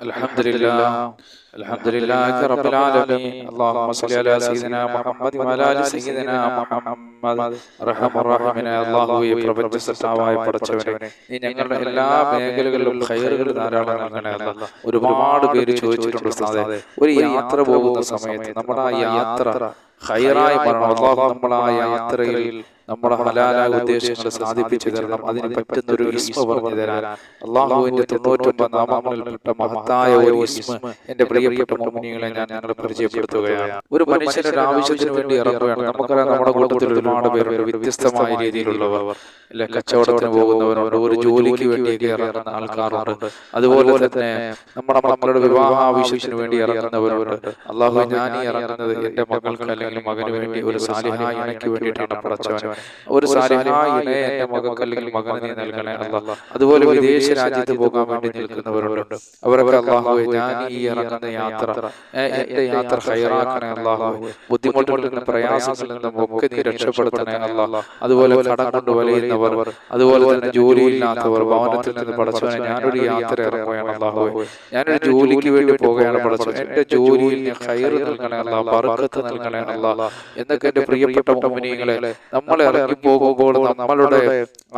الحمد لله الحمد لله رب العالمين اللهم صل على سيدنا محمد وعلى ال سيدنا محمد റഹ്മാൻ റഹീമിനെ അല്ലാഹുവേ പ്രപഞ്ച സൃഷ്ടാവായ പടച്ചവനെ നീ ഞങ്ങളുടെ എല്ലാ മേഖലകളിലും ഖൈറുകൾ ധാരാളം നൽകണേ അല്ലാ ഒരുപാട് പേര് ചോദിച്ചിട്ടുണ്ട് ഉസ്താദേ ഒരു യാത്ര പോകുന്ന സമയത്ത് നമ്മുടെ ആ യാത്ര ഖൈറായി മാറണം അല്ലാഹു നമ്മൾ ആ യാത്രയിൽ നമ്മുടെ ഹലാലായ ഉദ്ദേശങ്ങൾ സാധിപ്പിച്ചു തരണം അതിന് പറ്റുന്ന ഒരു ഇസ്മ പറഞ്ഞു തരാൻ. അള്ളാഹുവിന്റെ തൊണ്ണൂറ്റൊമ്പത് നാമങ്ങളിൽപ്പെട്ട മഹത്തായ ഒരു ഇസ്മ എന്റെ പ്രിയപ്പെട്ട മോമിനികളെ ഞാൻ ഞങ്ങളെ പരിചയപ്പെടുത്തുകയാണ്. ഒരു മനുഷ്യന്റെ ഒരു ആവശ്യത്തിന് വേണ്ടി ഇറങ്ങുകയാണ്. നമുക്കറിയാം നമ്മുടെ കൂട്ടത്തിൽ ഒരുപാട് പേരുണ്ട്. വ്യത്യസ്തമായ രീതിയിലുള്ളവർ. അല്ലെ കച്ചവടത്തിന് പോകുന്നവരുണ്ട് ഒരു ജോലിക്ക് വേണ്ടിയൊക്കെ ഇറങ്ങുന്ന ആൾക്കാരുണ്ട്. അതുപോലെ തന്നെ നമ്മുടെ മക്കളുടെ വിവാഹ ആവശ്യത്തിന് വേണ്ടി ഇറങ്ങുന്നവരുണ്ട്. അള്ളാഹു ഞാൻ ഈ ഇറങ്ങുന്നത് എന്റെ മകൾക്ക് അല്ലെങ്കിൽ മകന് വേണ്ടി ഒരു സാലിഹായ ഇണയ്ക്ക് വേണ്ടിയിട്ടാണ് പടച്ചവൻ ഒരു എന്റെ മകൾക്ക് അല്ലെങ്കിൽ മകന് നീ നൽകണേ അല്ല അതുപോലെ വിദേശ രാജ്യത്ത് പോകാൻ വേണ്ടി നിൽക്കുന്നവരുണ്ട്. അവരൊക്കെ അള്ളാഹു ഞാൻ ഈ ഇറങ്ങുന്ന യാത്ര എന്റെ യാത്ര ഹൈറാക്കണേ അള്ളാഹു ബുദ്ധിമുട്ടുകളിൽ നിന്ന് പ്രയാസങ്ങളിൽ നിന്നും ഒക്കെ നീ രക്ഷപ്പെടുത്തണേ അല്ല അതുപോലെ കടം കൊണ്ട് വലയുന്നവർ അതുപോലെ തന്നെ ജോലിയില്ലാത്തവർ ഭവനത്തിൽ നിന്ന് പഠിച്ചവനെ ഞാനൊരു യാത്ര ഇറങ്ങുകയാണ് അള്ളാഹു ഞാനൊരു ജോലിക്ക് വേണ്ടി പോകുകയാണ് പഠിച്ചത് എന്റെ ജോലിയിൽ ഹൈറ് നൽകണേ അല്ല പറക്കത്ത് നൽകണേ അല്ല എന്നൊക്കെ എന്റെ പ്രിയപ്പെട്ട മുമിനികളെ നമ്മൾ ഇറങ്ങി പോകുമ്പോൾ നമ്മളുടെ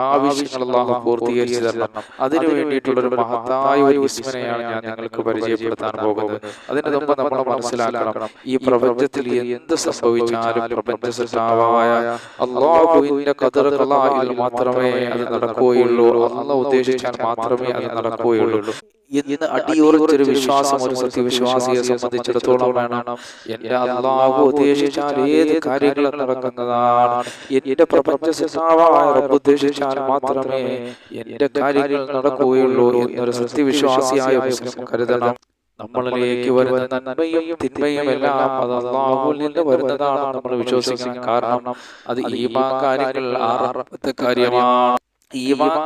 ആവശ്യങ്ങൾ അള്ളാഹു പൂർത്തീകരിച്ചു തരണം അതിനു വേണ്ടിയിട്ടുള്ള ഒരു മഹത്തായ ഒരു വിസ്മനെയാണ് ഞാൻ നിങ്ങൾക്ക് പരിചയപ്പെടുത്താൻ പോകുന്നത്. അതിന് മുമ്പ് നമ്മൾ മനസ്സിലാക്കണം ഈ പ്രപഞ്ചത്തിൽ എന്ത് സംഭവിച്ചാലും പ്രപഞ്ച സൃഷ്ടാവായ അള്ളാഹുവിന്റെ കതിറുകളായിൽ മാത്രമേ അത് നടക്കുകയുള്ളൂ. അള്ളാഹ് ഉദ്ദേശിച്ചാൽ മാത്രമേ അത് നടക്കുകയുള്ളൂ. ഇന്ന് അടിയുറച്ചൊരു വിശ്വാസം ഒരു സത്യവിശ്വാസിയെ സംബന്ധിച്ചിടത്തോളം വേണം. എന്റെ അള്ളാഹു ഉദ്ദേശിച്ചാൽ ഏത് കാര്യങ്ങളും നടക്കുന്നതാണ്. എന്റെ പ്രപഞ്ച റബ്ബ് ഉദ്ദേശിച്ചാൽ മാത്രമേ എന്റെ കാര്യങ്ങൾ നടക്കുകയുള്ളൂ എന്നൊരു സത്യവിശ്വാസിയായ മുസ്ലിം കരുതണം. നമ്മളിലേക്ക് വരുന്ന നന്മയും തിന്മയും എല്ലാം അത് അള്ളാഹുവിൽ നിന്ന് വരുന്നതാണ് നമ്മൾ വിശ്വസിക്കാൻ കാരണം. അത് ഈ കാര്യങ്ങൾ ആറാമത്തെ കാര്യമാണ്.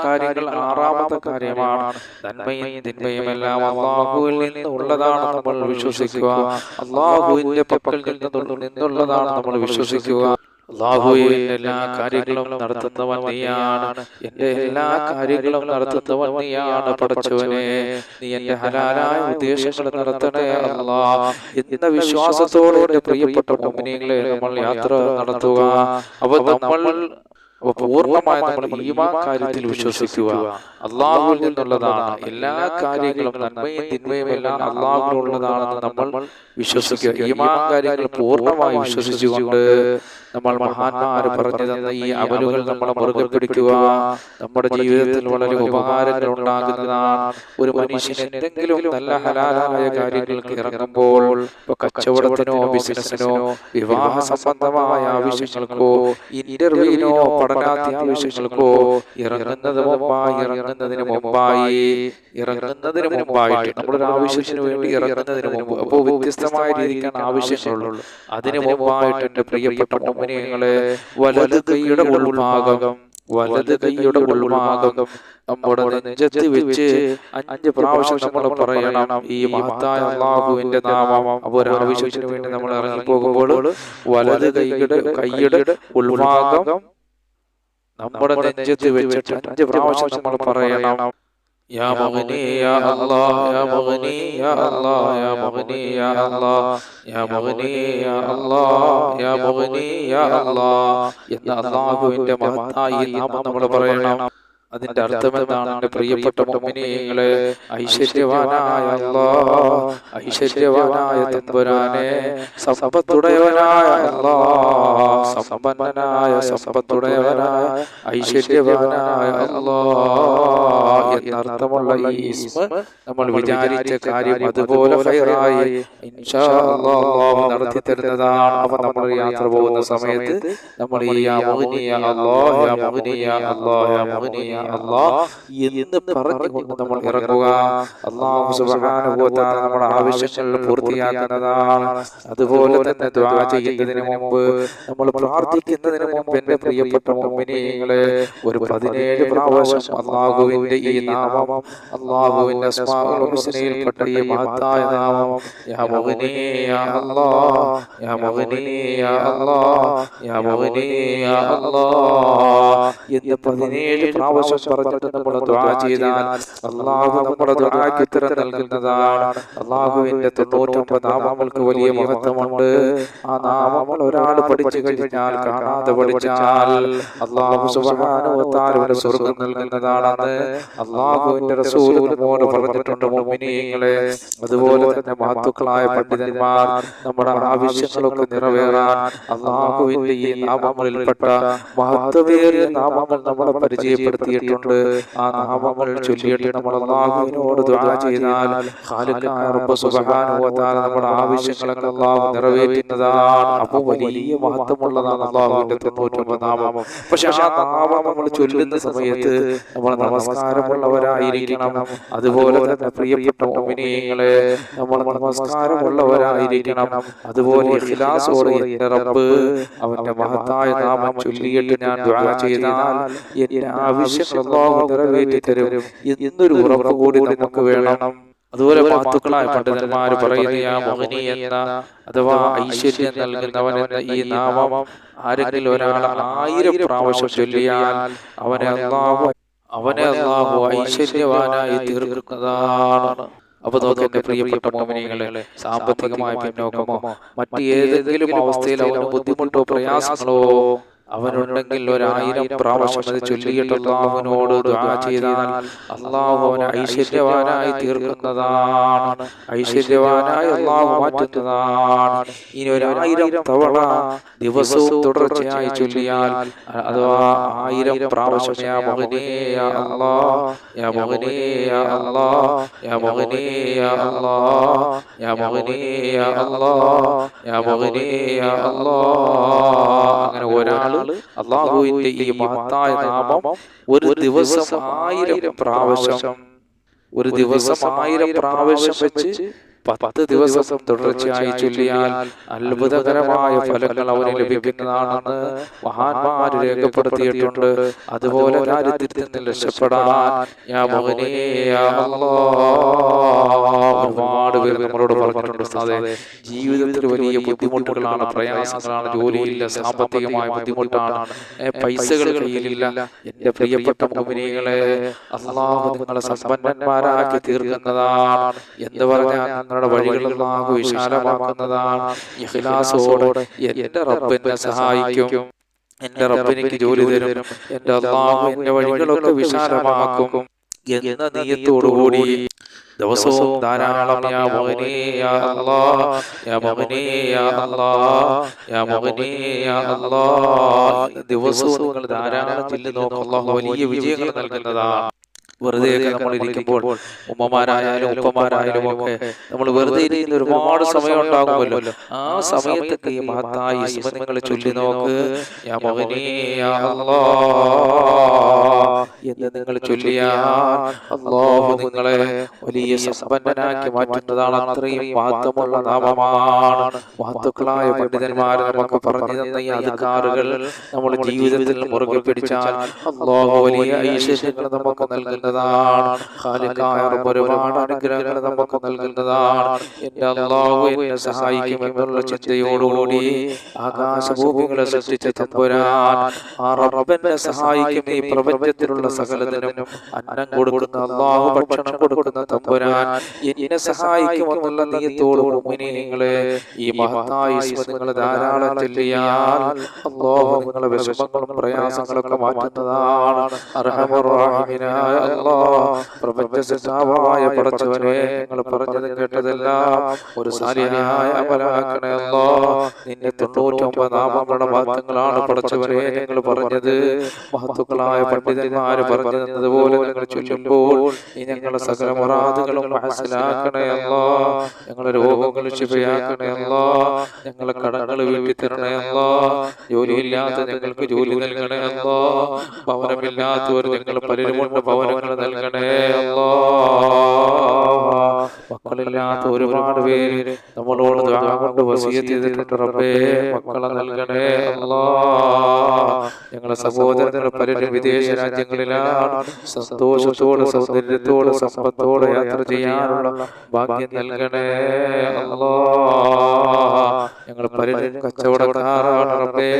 കാര്യങ്ങൾ ആറാമത്തെ കാര്യമാണ്. നന്മയും തിന്മയും എല്ലാം അള്ളാഹുവിൽ നിന്ന് ഉള്ളതാണ് നമ്മൾ വിശ്വസിക്കുക. അള്ളാഹുവിന്റെ പക്കൽ നിന്നുള്ളതാണ് നമ്മൾ വിശ്വസിക്കുക. അള്ളാഹുവിൽ എല്ലാ കാര്യങ്ങളും നടത്തുന്നവൻ നീയാണ്. എന്റെ എല്ലാ കാര്യങ്ങളും നടത്തുന്നവൻ നീയാണ് പഠിച്ചവനെ. നീ എന്റെ ഹലാലായ ഉദ്ദേശങ്ങൾ നടത്തണേ അല്ലാ. എന്ന വിശ്വാസത്തോടെ എന്റെ പ്രിയപ്പെട്ട കമ്പനികളെ നമ്മൾ യാത്ര നടത്തുക. അപ്പൊ നമ്മൾ അപ്പൊ പൂർണമായി നമ്മൾ ഈമാൻ കാര്യത്തിൽ വിശ്വസിക്കുക. അള്ളാഹുവിൽ നിന്നുള്ളതാണ്. എല്ലാ കാര്യങ്ങളും നന്മയും തിന്മയും എല്ലാം അള്ളാഹുവിനുള്ളതാണെന്ന് നമ്മൾ വിശ്വസിക്കുക. ഈമാൻ കാര്യങ്ങൾ പൂർണമായി വിശ്വസിച്ചുകൊണ്ട് നമ്മൾ മഹാന്മാർ പറഞ്ഞു തന്ന ഈ അമലുകൾ നമ്മളെ മുറുകെ പിടിക്കുക നമ്മുടെ ജീവിതത്തിൽ വളരെ ഉപകാരങ്ങൾ ഉണ്ടാകുന്നതാണ്. ഒരു മനുഷ്യൻ എന്തെങ്കിലും നല്ല ഹലാലായ കാര്യങ്ങൾക്ക് ഇറങ്ങുമ്പോൾ ഇപ്പൊ കച്ചവടത്തിനോ ബിസിനസ്സിനോ വിവാഹ സംബന്ധമായ ആവശ്യങ്ങൾക്കോ ഇന്റർവ്യൂവിനോ പഠനാത്യാവശ്യങ്ങൾക്കോ ഇറങ്ങുന്നത് മുമ്പായി ഇറങ്ങുന്നതിന് മുമ്പായി ഇറങ്ങുന്നതിന് മുമ്പായിട്ട് നമ്മളൊരു ആവശ്യത്തിന് വേണ്ടി ഇറങ്ങുന്നതിന് മുമ്പ്. അപ്പോൾ വ്യത്യസ്തമായ രീതിക്കാണ് ആവശ്യങ്ങളുള്ളൂ അതിന് മുമ്പായിട്ട് എന്റെ പ്രിയപ്പെട്ട മുമ്പിനെ വലത് കൈയുടെ ഉൾഭാഗം വലത് കൈയുടെ ഉൾഭാഗം നമ്മുടെ നെഞ്ചത്ത് വെച്ച് അഞ്ച് പ്രാവശ്യം നമ്മൾ പറയണം ഈ മഹത്തായ അള്ളാഹുവിന്റെ നാമം അപ്പൊ ഒരു ആവശ്യത്തിന് വേണ്ടി നമ്മൾ ഇറങ്ങി പോകുമ്പോൾ വലത് കൈയുടെ കൈയുടെ ഉൾഭാഗം നമ്മുടെ നെഞ്ചത്ത് വെച്ചിട്ട് അഞ്ച് പ്രാവശ്യം നമ്മൾ പറയണം. يا مغني يا الله يا مغني يا الله يا مغني يا الله يا مغني يا الله يا مغني يا الله എന്ന അള്ളാഹുവിന്റെ മഹത്തായ ഈ നാമം നമ്മൾ പറയണം അതിന്റെ അർത്ഥം എന്താണ്? എന്റെ പ്രിയപ്പെട്ട മോമിനിയങ്ങളെ ഐശ്വര്യവാനായ അല്ലാ ഐശ്വര്യവാനായ തമ്പുരാനെ സമ്പത്തുടയവനായ അല്ലാ സമ്പന്നനായ സമ്പത്തുടയവനായ ഐശ്വര്യവാനായ അല്ലാ എന്നർത്ഥമുള്ള ഈ ഇസ്മ നമ്മൾ വിചാരിച്ച കാര്യം അതുപോലെ അല്ലാഹു നടത്തി തരുന്നതാണ്. അപ്പൊ നമ്മൾ യാത്ര പോകുന്ന സമയത്ത് നമ്മൾ ഈ അമോനിയ അല്ലോ അമോനിയ അല്ലോ യാ എന്ന് പറഞ്ഞുകൊണ്ട് നമ്മൾ ഇറങ്ങുക. വ തആല നമ്മുടെ ആവശ്യങ്ങൾ പൂർത്തിയാക്കുന്നതാണ്. അതുപോലെ തന്നെ ദുആ ചെയ്യുന്നതിന് മുമ്പ് നമ്മൾ പ്രാർത്ഥിക്കുന്നതിന് മുമ്പ് എന്റെ പ്രിയപ്പെട്ട മുഅ്മിനീങ്ങളെ ഒരു പതിനേഴ് പ്രാവശ്യം അള്ളാഹുവിന്റെ ഈ നാമം അള്ളാഹുവിന്റെ അസ്മാഉൽ ഹുസ്നയിൽപ്പെട്ട ഈ മഹത്തായ നാമം. യാ മുഗ്നി യാ അല്ലാഹ് യാ മുഗ്നി യാ അല്ലാഹ് യാ മുഗ്നി യാ അല്ലാഹ് എന്ന് പതിനേഴ് പ്രാവശ്യം പറഞ്ഞിട്ട് നമ്മൾ ദ്വാ ചെയ്താൽ അള്ളാഹു നമ്മുടെ ദ്വാക്ക് ഉത്തരം നൽകുന്നതാണ്. അള്ളാഹുവിന്റെ തൊണ്ണൂറ്റൊമ്പത് നാമങ്ങൾക്ക് വലിയ മഹത്വമുണ്ട്. ആ നാമങ്ങൾ ഒരാൾ പഠിച്ചു കഴിഞ്ഞാൽ കാണാതെ പഠിച്ചാൽ അള്ളാഹു സുബാനുവത്താരുടെ സ്വർഗം നൽകുന്നതാണെന്ന് അള്ളാഹുവിന്റെ റസൂൽ നമ്മോട് പറഞ്ഞിട്ടുണ്ട് മോമിനിയങ്ങളെ അതുപോലെ തന്നെ മഹത്തുക്കളായ പണ്ഡിതന്മാർ നമ്മുടെ ആവശ്യങ്ങളൊക്കെ നിറവേറാൻ അള്ളാഹുവിന്റെ ഈ നാമങ്ങളിൽപ്പെട്ട മഹത്വമേറിയ നാമങ്ങൾ നമ്മളെ പരിചയപ്പെടുത്തിയിട്ടുണ്ട് ആ നാമങ്ങൾ ചൊല്ലിയിട്ട് നമ്മൾ അള്ളാഹുവിനോട് ദുആ ചെയ്താൽ ഖാലിഖായ റബ്ബ് സുബ്ഹാനഹു വ തആല നമ്മുടെ ആവശ്യങ്ങളൊക്കെ അള്ളാഹു നിറവേറ്റുന്നതാണ്. അപ്പോൾ വലിയ മഹത്വമുള്ളതാണ് അള്ളാഹുവിന്റെ തൊണ്ണൂറ്റൊമ്പത് നാമം. പക്ഷെ ആ നാമം നമ്മൾ ചൊല്ലുന്ന സമയത്ത് നമ്മൾ നമസ്കാരമുള്ളവരായിരിക്കണം. അതുപോലെ തന്നെ പ്രിയപ്പെട്ട മോമിനിയങ്ങളെ നമ്മൾ നമസ്കാരമുള്ളവരായിരിക്കണം. അതുപോലെ ഇഖ്ലാസോടെ എന്റെ റബ്ബ് അവന്റെ മഹത്തായ നാമം ചൊല്ലിയിട്ട് ഞാൻ ദുആ ചെയ്താൽ എന്റെ ആവശ്യങ്ങൾ അല്ലാഹു നിറവേറ്റി തരും. എന്നൊരു ഉറപ്പ് കൂടി നമുക്ക് വേണം. അതുപോലെ മാത്തുക്കളായ പണ്ഡിതന്മാർ പറയുന്ന മോഹിനി എന്ന അഥവാ ഐശ്വര്യം നൽകുന്നവൻ എന്ന ഈ നാമം ആരെങ്കിലും ഒരാൾ ആയിരം പ്രാവശ്യം ചൊല്ലിയാൽ അവനെ അള്ളാഹു അവനെ അള്ളാഹു ഐശ്വര്യവാനായി തീർക്കുന്നതാണ്. അപ്പൊ നോക്കട്ടെ പ്രിയപ്പെട്ട മോമിനികളെ സാമ്പത്തികമായ പിന്നോക്കമോ? മറ്റു ഏതെങ്കിലും അവസ്ഥയിലോ അവന് ബുദ്ധിമുട്ടോ പ്രയാസങ്ങളോ അവനുണ്ടെങ്കിൽ ഒരായിരം പ്രാവശ്യം അത് ചൊല്ലിയിട്ട് അവനോട് ചെയ്താൽ അള്ളാഹു അവനെ ഐശ്വര്യവാനായി തീർക്കുന്നതാണ്. ഐശ്വര്യവാനായി അള്ളാഹു മാറ്റുന്നതാണ്. ഇനി ഒരായിരം തവണ ദിവസവും തുടർച്ചയായി ചൊല്ലിയാൽ അഥവാ ആയിരം പ്രാവശ്യം യാ മകനേ യാ അല്ലാ യാ മകനേ യാ അല്ലാ യാ മകനേ യാ അല്ലാ യാ മകനേ യാ അല്ലാ യാ മകനേ അല്ലാ അങ്ങനെ ഒരാൾ അള്ളാഹുവിന്റെ ഈ മഹത്തായ നാമം ഒരു ദിവസം ആയിരം പ്രാവശ്യം. ഒരു ദിവസം ആയിരം പ്രാവശ്യം വെച്ച് പത്ത് ദിവസം തുടർച്ചയായി ചൊല്ലിയാൽ അത്ഭുതകരമായ ഫലങ്ങൾ അവന് ലഭിക്കുന്നതാണെന്ന് മഹാന്മാർ രേഖപ്പെടുത്തിയിട്ടുണ്ട്. അതുപോലെ ദാരിദ്ര്യത്തിൽ നിന്ന് രക്ഷപ്പെടാൻ ഞാൻ ഒരുപാട് പേര് നമ്മളോട് പറഞ്ഞിട്ടുണ്ട് സാധേ ജീവിതത്തിൽ വലിയ ബുദ്ധിമുട്ടുകളാണ് പ്രയാസങ്ങളാണ് ജോലിയില്ല സാമ്പത്തികമായ ബുദ്ധിമുട്ടാണ്. പൈസകൾ കയ്യിലില്ല. എന്റെ പ്രിയപ്പെട്ട മോഹിനികളെ അള്ളാഹു നിങ്ങളെ സമ്പന്നന്മാരാക്കി തീർക്കുന്നതാണ്. എന്ന് പറഞ്ഞാൽ നിങ്ങളുടെ വഴികൾ അള്ളാഹു വിശാലമാക്കുന്നതാണ് എന്റെ റബ്ബിനെ സഹായിക്കും. എന്റെ റബ്ബ് എനിക്ക് ജോലി തരും. എന്റെ അള്ളാഹു എന്റെ വഴികളൊക്കെ വിശാലമാക്കും. എന്ന നീയത്തോടുകൂടി ദിവസവും ധാരാളം യാ മകനേ യാ അല്ലാ യാ മകനേ യാ അല്ലാ യാ മകനേ യാ അല്ലാ. ദിവസവും നിങ്ങൾ ധാരാളം ചൊല്ലി നോക്കും. അല്ലാഹു വലിയ വിജയങ്ങൾ നൽകുന്നതാണ്. വെറുതെ നമ്മൾ ഇരിക്കുമ്പോൾ ഉമ്മമാരായാലും ഉപ്പമാരായാലും ഒക്കെ നമ്മൾ വെറുതെ ഇരിക്കുന്ന ഒരുപാട് സമയം ഉണ്ടാകുമല്ലോ. ആ സമയത്തൊക്കെ ഈ മഹത്തായ നിങ്ങൾ ചൊല്ലി നോക്ക് എന്ന് നിങ്ങൾ ചൊല്ലിയാൽ അള്ളാഹു നിങ്ങളെ വലിയ സമ്പന്നനാക്കി മാറ്റുന്നതാണ് അത്രയും മഹത്വമുള്ള നാമമാണ്. മഹത്വക്കളായ പണ്ഡിതന്മാർ നമുക്ക് പറഞ്ഞു തന്ന ഈ അധികാറുകൾ നമ്മുടെ ജീവിതത്തിൽ മുറുകെ പിടിച്ചാൽ അള്ളാഹു വലിയ ഐശ്വര്യങ്ങൾ നമുക്ക് നൽകുന്നതാണ്. ഖാലിക്കായ റബ്ബ് ഒരുപാട് അനുഗ്രഹങ്ങൾ നമുക്ക് നൽകുന്നതാണ്. എന്റെ അള്ളാഹു എന്നെ സഹായിക്കുമെന്നുള്ള ചിന്തയോടുകൂടി ആകാശഭൂമികളെ സൃഷ്ടിച്ച തമ്പുരാൻ ആ റബ്ബെന്നെ സഹായിക്കും ഈ പ്രപഞ്ചത്തിലുള്ള സകലതിനും അന്നം കൊടുക്കുന്ന അള്ളാഹു ഭക്ഷണം കൊടുക്കുന്ന തമ്പുരാൻ എന്നെ സഹായിക്കുമെന്നുള്ള നീയത്തോട് മുമിനീങ്ങളെ ഈ മഹത്തായ നിങ്ങൾ ധാരാളം ചെല്ലിയാൽ അള്ളാഹു നിങ്ങളെ വിഷമങ്ങളും പ്രയാസങ്ങളൊക്കെ മാറ്റുന്നതാണ്. അർഹമറാഹിമിനായ അള്ളാഹ് പ്രപഞ്ച സിദ്ധാവായ പടച്ചവനെ നിങ്ങൾ പറഞ്ഞത് കേട്ടതെല്ലാം ഒരു സാലിഹായ അമലാക്കണേ അല്ലാ നിന്നെ തൊണ്ണൂറ്റൊമ്പത് നാമങ്ങളുടെ മഹത്വങ്ങളാണ് പടച്ചവനെ നിങ്ങൾ പറഞ്ഞത്. മഹത്തുക്കളായ പണ്ഡിതന്മാര് പറഞ്ഞു തന്നതുപോലെ നിങ്ങൾ ചൊല്ലുമ്പോൾ ഈ ഞങ്ങളുടെ സകല മുറാദുകളും മനസ്സിലാക്കണേ അല്ലാ ഞങ്ങളുടെ രോഗങ്ങൾ ശിവയാക്കണേ അല്ലാ ഞങ്ങളെ കടങ്ങൾ വീട്ടി തരണേ അല്ലാ ജോലിയില്ലാത്ത ഞങ്ങൾക്ക് ജോലി നൽകണേ അല്ലാ ഭവനമില്ലാത്തവർ ഞങ്ങൾ പലരുമുണ്ട് ഭവനങ്ങൾ നൽകണേ അല്ലാ. മക്കളില്ലാത്ത ഒരുപാട് പേര് നമ്മളോട് കൊണ്ട് വസിയത്ത് ചെയ്തിട്ടുണ്ട് റബ്ബേ മക്കളെ നൽകണേ അല്ലാ. ഞങ്ങളെ സഹോദരങ്ങൾ പലരും വിദേശ രാജ്യങ്ങളിലാണ് സന്തോഷത്തോടെ സൗന്ദര്യത്തോട് സമ്പത്തോട് യാത്ര ചെയ്യാനുള്ള ഭാഗ്യം നൽകണേ അല്ലാ. ഞങ്ങൾ പലരും കച്ചവടക്കാരാണ് റബ്ബേ.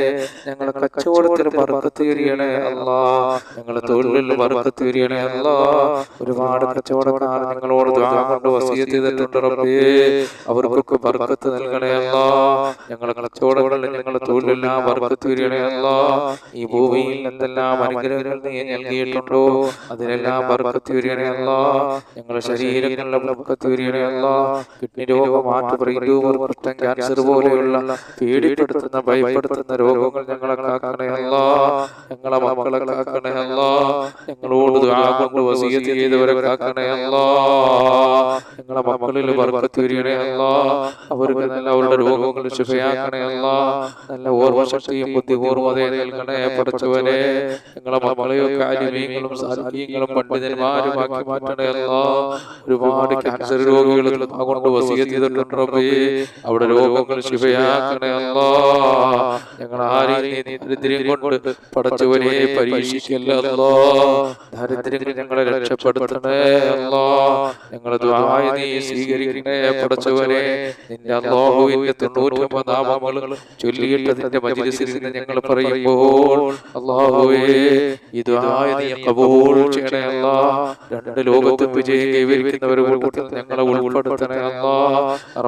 ഞങ്ങളെ കച്ചവടത്തിന് ബർക്കത്ത് തിരിയണേ അല്ല. ഞങ്ങളെ തൊഴിലിൽ ബർക്കത്ത് തിരിയണേ അല്ല. ഒരുപാട് കച്ചവടക്കാർ നിങ്ങളോട് കൊണ്ട് ചെയ്തിട്ടുണ്ട് റബ്ബേ. അവർക്കൊക്കെ ബർക്കത്ത് നൽകണേ അല്ല. ഞങ്ങളെ കച്ചവടങ്ങളിൽ ഞങ്ങളുടെ തൊഴിലെല്ലാം ബർക്കത്ത് തിരിയണേ അല്ല. ഈ ഭൂമിയിൽ എന്തെല്ലാം അനുഗ്രഹങ്ങൾ നീ നൽകിയിട്ടുണ്ടോ അതിനെല്ലാം ബർക്കത്ത് തിരിയണേ അല്ല. ഞങ്ങളുടെ ശരീരങ്ങളിലെ ബർക്കത്ത് തിരിയണേ അല്ല. കിഡ്നി രോഗം മാറ്റു ബ്രെയിൻ കുറ്റം ക്യാൻസർ പോലെയുള്ള പേടിപ്പെടുത്തുന്ന ഭയപ്പെടുത്തുന്ന രോഗങ്ങൾ ഞങ്ങളെ കാക്കണേ അല്ല. ഞങ്ങളെ മക്കളെ കാക്കണേ അല്ല. ഞങ്ങളോട് കൊണ്ട് വസീയത്ത് ചെയ്തവരെ കാക്കണേ അല്ല. ഞങ്ങളെ മക്കളിൽ അല്ല. അവർക്ക് നല്ല അവരുടെ രോഗങ്ങൾ ശുഭയാക്കണേ അല്ല. നല്ല ഓർമ്മശക്തിയും ബുദ്ധിപൂർവതയും നൽകണേ പഠിച്ചവരെ ഞങ്ങളെ മക്കളെയോ അലിമീങ്ങളും സാലിഹീങ്ങളും പണ്ഡിതന്മാരും ആക്കി മാറ്റണേ അല്ല. ഒരുപാട് ക്യാൻസർ രോഗികൾ കൊണ്ട് വസീയത്ത് ചെയ്തിട്ടുണ്ട് അവിടെ രോഗങ്ങൾ ശിവയാക്കണേ അല്ലാ. ഞങ്ങൾ ആരെയും നീ ദരിദ്രം കൊണ്ട് പടച്ചവനെ പരീക്ഷിക്കല്ലോ ദരിദ്രങ്ങൾ ഞങ്ങളെ രക്ഷപ്പെടുത്തണേ അല്ലാ ഞങ്ങളെ ദ്വായ നീ സ്വീകരിക്കണേ പടച്ചവനെ നിന്റെ അള്ളാഹുവിന്റെ തൊണ്ണൂറ്റൊമ്പത് നാമങ്ങൾ ചൊല്ലിയിട്ട് നിന്റെ മജിലിസിൽ നിന്ന് ഞങ്ങൾ പറയുമ്പോൾ അള്ളാഹുവേ ഇതായ നീ കബൂൾ ചെയ്യണേ അല്ലാ രണ്ട് ലോകത്തും വിജയം കൈവരിക്കുന്നവരെ കൂട്ടത്തിൽ ഞങ്ങളെ ഉൾപ്പെടുത്തണേ അല്ലാ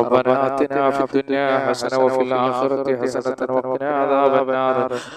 ربنا آتنا في الدنيا حسنة وفي الآخرة حسنة وقنا عذاب النار